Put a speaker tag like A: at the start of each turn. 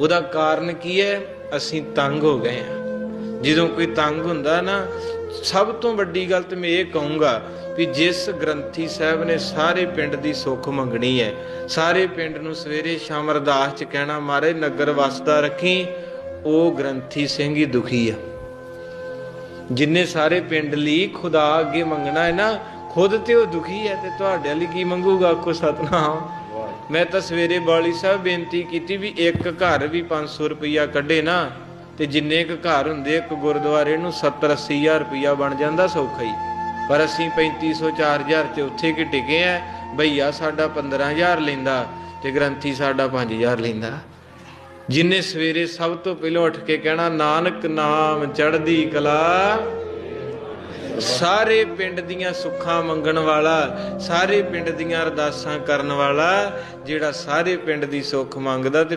A: ਉਹਦਾ ਕਾਰਨ ਕੀ ਹੈ? ਅਸੀਂ ਤੰਗ ਹੋ ਗਏ ਆ ਜਦੋਂ ਕੋਈ ਤੰਗ ਹੁੰਦਾ ਨਾ, ਸਭ ਤੋਂ ਵੱਡੀ ਗੱਲ ਤੇ ਮੈਂ ਇਹ ਕਹੂੰਗਾ ਵੀ ਜਿਸ ਗ੍ਰੰਥੀ ਸਾਹਿਬ ਨੇ ਸਾਰੇ ਪਿੰਡ ਦੀ ਸੁੱਖ ਮੰਗਣੀ ਹੈ, ਸਾਰੇ ਪਿੰਡ ਨੂੰ ਸਵੇਰੇ ਸ਼ਾਮ ਅਰਦਾਸ ਚ ਕਹਿਣਾ, ਮਾਰੇ ਨਗਰ ਵਸਦਾ ਰੱਖੀ, ਉਹ ਗ੍ਰੰਥੀ ਸਿੰਘ ਹੀ ਦੁਖੀ ਆ। ਜਿੰਨੇ ਸਾਰੇ ਪਿੰਡ ਲਈ ਖੁਦਾ ਅੱਗੇ ਮੰਗਣਾ ਹੈ ਨਾ, ਖੁਦ ਤੇ ਉਹ ਦੁਖੀ ਹੈ ਤੇ ਤੁਹਾਡੇ ਲਈ ਕੀ ਮੰਗੂਗਾ? ਆਖੋ ਸਤਨਾਮ ਮੈਂ ਤਾਂ ਸਵੇਰੇ ਬਾਲੀ ਸਾਹਿਬ ਬੇਨਤੀ ਕੀਤੀ ਵੀ ਇੱਕ ਘਰ ਵੀ 500 ਰੁਪਈਆ ਕੱਢੇ ਨਾ, ਤੇ ਜਿੰਨੇ ਕੁ ਘਰ ਹੁੰਦੇ, ਇੱਕ ਗੁਰਦੁਆਰੇ ਨੂੰ 70 80000 ਰੁਪਈਆ ਬਣ ਜਾਂਦਾ ਸੌਖਾ ਹੀ। ਪਰ ਅਸੀਂ 3500 4000 ਚ ਉੱਥੇ ਕਿ ਟਿਕੇ ਆ, ਭਈਆ ਸਾਡਾ 15000 ਲੈਂਦਾ ਤੇ ਗ੍ਰੰਥੀ ਸਾਡਾ 5000 ਲੈਂਦਾ। ਜਿਨੇ ਸਵੇਰੇ ਸਭ ਤੋਂ ਪਹਿਲਾਂ ਉੱਠ ਕੇ ਕਹਿਣਾ, ਨਾਨਕ ਨਾਮ ਚੜ੍ਹਦੀ ਕਲਾ ਸਾਰੇ ਪਿੰਡ ਦੀਆਂ ਸੁੱਖਾਂ ਮੰਗਣ ਵਾਲਾ, ਸਾਰੇ ਪਿੰਡ ਦੀਆਂ ਅਰਦਾਸਾਂ ਕਰਨ ਵਾਲਾ ਜਿਹੜਾ ਸਾਰੇ ਪਿੰਡ ਦੀ ਸੁੱਖ ਮੰਗਦਾ ਤੇ